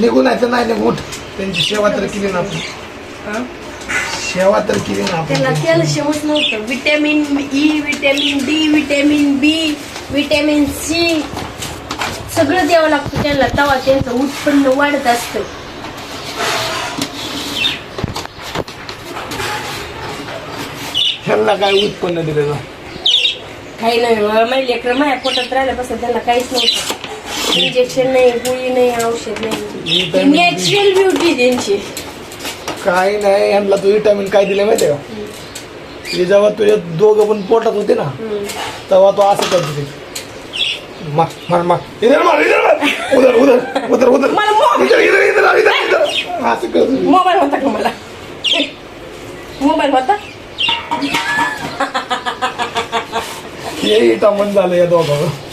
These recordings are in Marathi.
निघून आहे तर नाही निघून त्यांची सेवा तर केली ना आपण. हा? सेवा तर केली ना त्याला आपण कॅल्शियमच नव्हतं. Vitamin E vitamin D vitamin B vitamin C सगळं द्यावं लागतं त्यांना. तवा त्यांचं उत्पन्न वाढत असतं. ह्यांना काय उत्पन्न दिलं ना? काही नाही माझ्या लेकरं माझ्या पोटात राहिल्यापासून त्यांना काहीच नव्हतं. इंजेक्शन नाही. गोळी नाही औषध नाही. तर- नॅचरल ब्युटी त्यांची. काही नाही ह्यांना तू विटामिन काय दिले माहितीये का? ते जेव्हा तुझे दोघं पण पोटात होते ना. तेव्हा तो असं करत होते. मार मार मार. इधर मार इधर मार. उधर उधर उधर उधर. इधर इधर इधर इधर इधर. असं करत मोबाईल होता का मला? मोबाईल होता? हे विटामिन झालं या दोघांवर.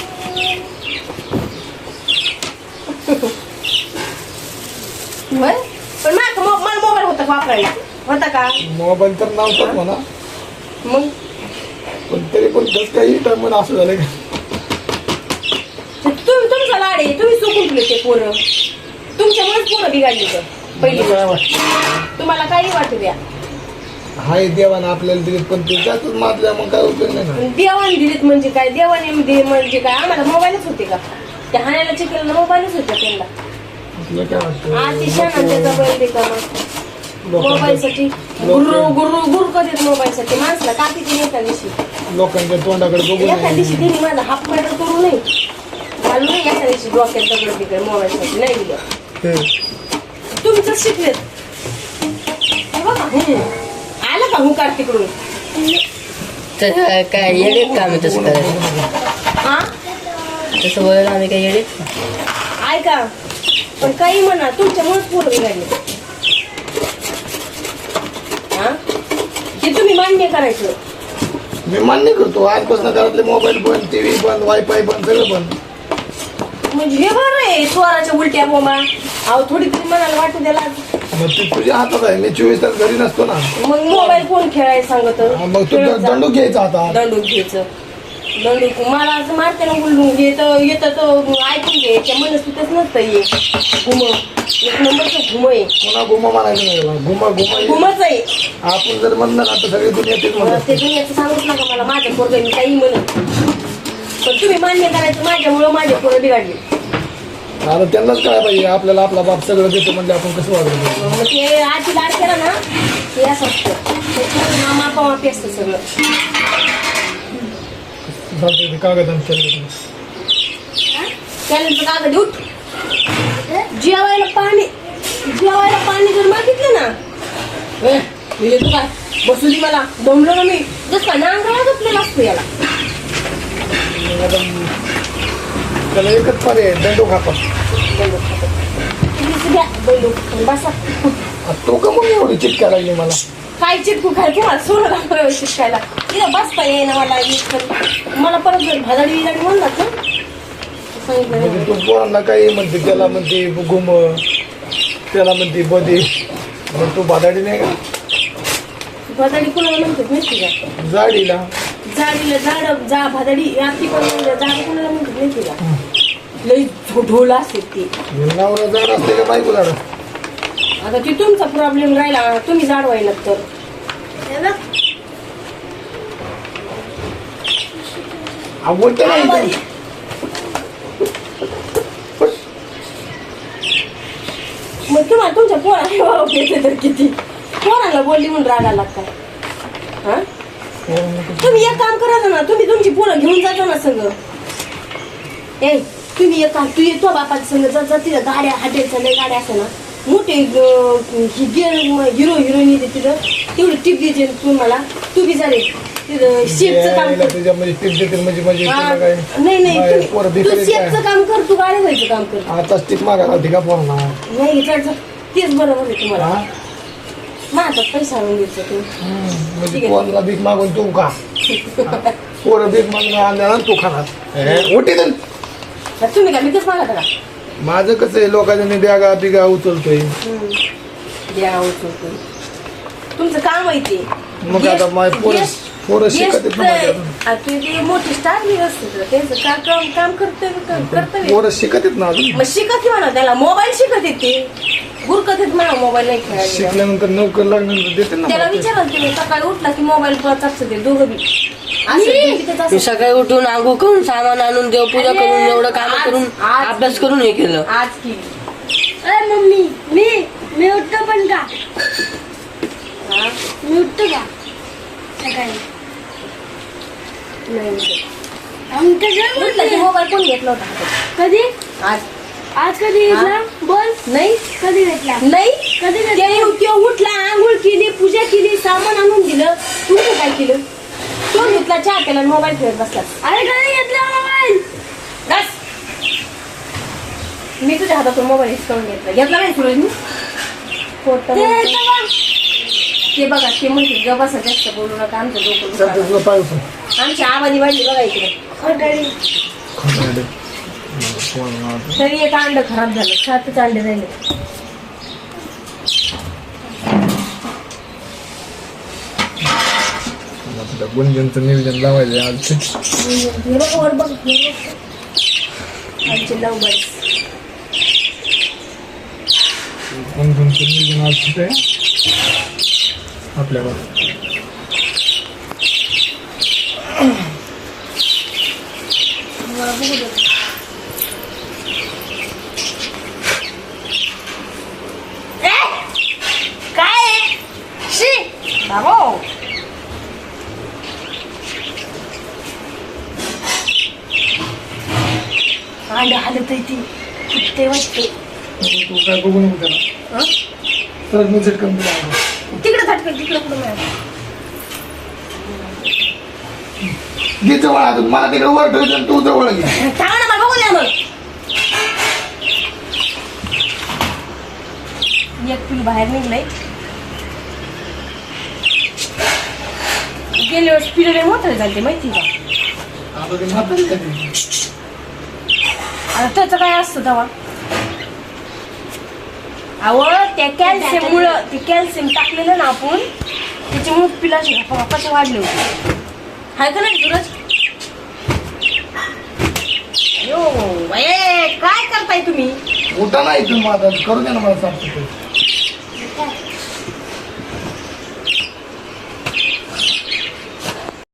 होय पण माझा मो- मला मोबाईल होता का वापरायला. होता का? मोबाईल तर नव्हताच म्हणा. मग? पण तरी पण कसं काही विटामिन असं झालं का? तुम्ही तुमचा लाड आहे. तुम्ही चुकून तुले ते पोरं. तुमच्यामुळेच पोरं बिघडली तर पहिली मला काय. वाटतं. तुम्हाला काही वाटू द्या. हाय देवानं आपल्याला दिले पण ते त्यातच मारल्या मग काय उपयोग नाही ना? देवाने दिलीत म्हणजे काय? देवाने दिले म्हणजे काय? आम्हाला मोबाईलच होते का? त्या हाण्याला चिकला मोबाईलच होता त्यांना. त्याचा बैल रिकामा मोबाईलसाठी. गुरु गुरु गुरु कधीच मोबाईलसाठी. माणसाला कापी ते एका दिवशी. लोकांच्या तोंडाकडे बघून एका दिवशी तिने माझा हाफ मॅटर करू नये. घालू नये एका दिवशी डोक्यात दगड तिकडे मोबाईलसाठी नाही दिलं. तुमचं शिकलेत हम्म. आलं का हुकार तिकडून? काय येडेत का आम्ही तसं करायचं. हा? तसं वळलं आम्ही काय येडेत ऐका पण काही म्हणा तुमच्यामुळेच पोरं बिघडले तुम्ही मान्य करायचं. मी मान्य करतो. आजपासून घरातले मोबाईल बंद टीव्ही बंद वायफाय बंद सगळं बंद. म्हणजे हे बरं आहे स्वराच्या उलट्या बोमा. अहो थोडी तरी मनाला वाटू द्याला मग ते तुझ्या हातात आहे. मी चोवीस तास घरी नसतो ना. मग मोबाईल कोण खेळायला सांगत? मग तू. दंडू घ्यायचा आता. दंडूक घ्यायचं. दंडूक मला असं मारते ना उलडून घेत येतं तर ऐकून घ्यायच्या मनस्थितच नसतं ये घुम. एक नंबरचं घुम आहे. पुन्हा गुमा मारायचं नाही त्याला. गुमा गुमा घुमच आहे. आपण जर म्हणलं ना तर सगळी दुनिया तेच म्हणत ते दुनियाचं सांगूच नका मला. माझ्या पोरगं मी काही म्हणत पण तुम्ही मान्य करायचं माझ्यामुळं माझे पोरं बिघडले. आता त्यांनाच काय पाहिजे. आपल्याला आपला बाप सगळं देतो म्हणजे आपण कसं वागलं मग ते आधी लाड केला ना ते असं असतं. त्याच्यामुळे मापा मापी असतं सगळं. चालतंय ते कागद आणि केलं कॅलेंडर कागद उठ. जेवायला पाणी. जेवायला पाणी जर मागितलं ना. ए मी येतो काय बसू दे मला. दमलो ना मी. जस का नांगरा झोपलेला असतो याला. त्याला एकच पर्याय आहे, दंडू खाता बंदूक हातात. तुम्हीच घ्या. बंदूक. बसा. तो का मग एवढी चिटका लागली मला? काय चिटकू खाय तुम्हाला सोनं दाखवायला शिकायला तिथं बसता येईना मला इथं. मला परत जर भाजाडी बिजाडी म्हणलात ना सांगितलं म्हणजे तू पोरांना काही म्हणते त्याला म्हणते गुम त्याला म्हणते बदी. मग तू बादाडी नाही का? भाजाडी कुणाला म्हणतात माहिती का? जाडीला. जाडीला झाड जा भादडी रात्री पण झाड कुणाला म्हणतात माहिती का? लई ढो- ढोल असते ती. नवरा जाड असते का बायको जाड? आता ती तुमचा प्रॉब्लेम राहिला तुम्ही झाड व्हायला तर. हे. आवडते बाई. मग तुम्हाला तुमच्या पोराला घेते तर किती? पोराला बोलली म्हणून राग काय हा? तुम्ही एक काम करा ना तुम्ही तुमची पोरं घेऊन जाता ना सगळं ए तुम्ही एक काम तू येतो बापाच्या संग जा जा तिथं गाड्या हॉटेलच्या लय गाड्या असं ना. मोठे अं, ही गे- हिरो हिरोईन येते तिथं. तेवढी टिप देते तू मला तू बी रे तिथं शेपचं काम कर. तुझ्या म्हणजे टिप देतील म्हणजे म्हणजे हा, तुला काय? नाही नाही बाहेर तुम्ही- पोरं तू भिकारी शेपचं काय? काम कर तू व्हायचं काम कर. आता टिप मागायला होती का पोरांना? नाही चढ तेच बरोबर आहे तुम्हाला. हा? माझा पैसा आणून द्यायचा तू. हम्म, म्हणजे ठीक आहे. पोरांना भीक मागून तू का? पोरं भीक मागून आणल्या तू खाणार. तुम्ही काय विकत मागा का? माझं कसं आहे लोकांनी बॅगा बिगा उचलतोय. द्या उचलतो तुमचं काम आहे ते मग आता पोरं पोरं शिकत आहेत ना माझ्या आ, तू ती मोठी स्टार मी असते तुला त्यांचं का काम काम कर्तव्य कर्तव्य पोरं शिकत येत ना अजून. मग शिकत म्हणा त्याला मोबाईल शिकत येते गुरकत येत म्हणा मोबाईल नाही खेळायला. शिकल्यानंतर नोकर लागल्यानंतर देते ना त्याला मला. विचाराल तुम्ही सकाळी उठला की मोबाईल असतं ते दोघं बी. मी. सकाळी उठून आंघोळ करून सामान आणून देवपूजा करून एवढं काम करून अभ्यास करून हे केलं. आज की? अरे मम्मी मी मी उठतो पण का? हा? मी उठतो का? सकाळी. नाही. मोबाईल कोण घेतला होता? कधी? आज. आज कधी? घेतला? बोल. नाही. कधी घेतला? नाही. कधी घेतला? उठला आंघोळ केली पूजा केली सामान आणून दिलं. तुम्ही काय केलं? तो घेतला चहा केला मोबाईल खेळत बसला. अरे कधी घेतला मोबाईल बस. मी तुझ्या हातातून मोबाईल हिसकावून घेतला. घेतला नाही सुरज खोटं ते बोलते. तेव्हा ते बघा ते म्हणते ग बसा जास्त बोलू नका आमचं डोकं दुखायला. आमची आवाजी वाढली बघा इकडे. तरी एक अंड खराब झालं. सातच अंडे राहिले मला त्या गुंजनचं नियोजन लावायचं आहे आज हे बघ वर बघ हे बघ. आमचे लव बर्ड्स गुंजनचं नियोजन आज कुठे बघू दे. ए! काय आहे? शी! बाबो! अंडे हालत आहे ती. कुठते वाटते तू काय बघू नको त्याला हं? तर मी झटकन. तिकडे झटकन तिकडे कुठं मिळालं घे जवळ अजून. मला तिकडे वर आणि तू जवळ घे. ना मला बघू द्या मग एक पिलू बाहेर निघलंय. गेल्या वेळेस पिलं मोठं झालं माहिती का आता ते म्हातारी झाली. आता त्याचं काय असतं तेव्हा? आवड त्या कॅल्शियम मुळे ते कॅल्शियम टाकलेलं ना आपण त्याच्यामुळे पिलाचे कसे वाढले होते. हाय का नाही तुरच काय करताय तुम्ही? उठा नाही तुम्ही माझा करू द्या ना मला साफ सफाई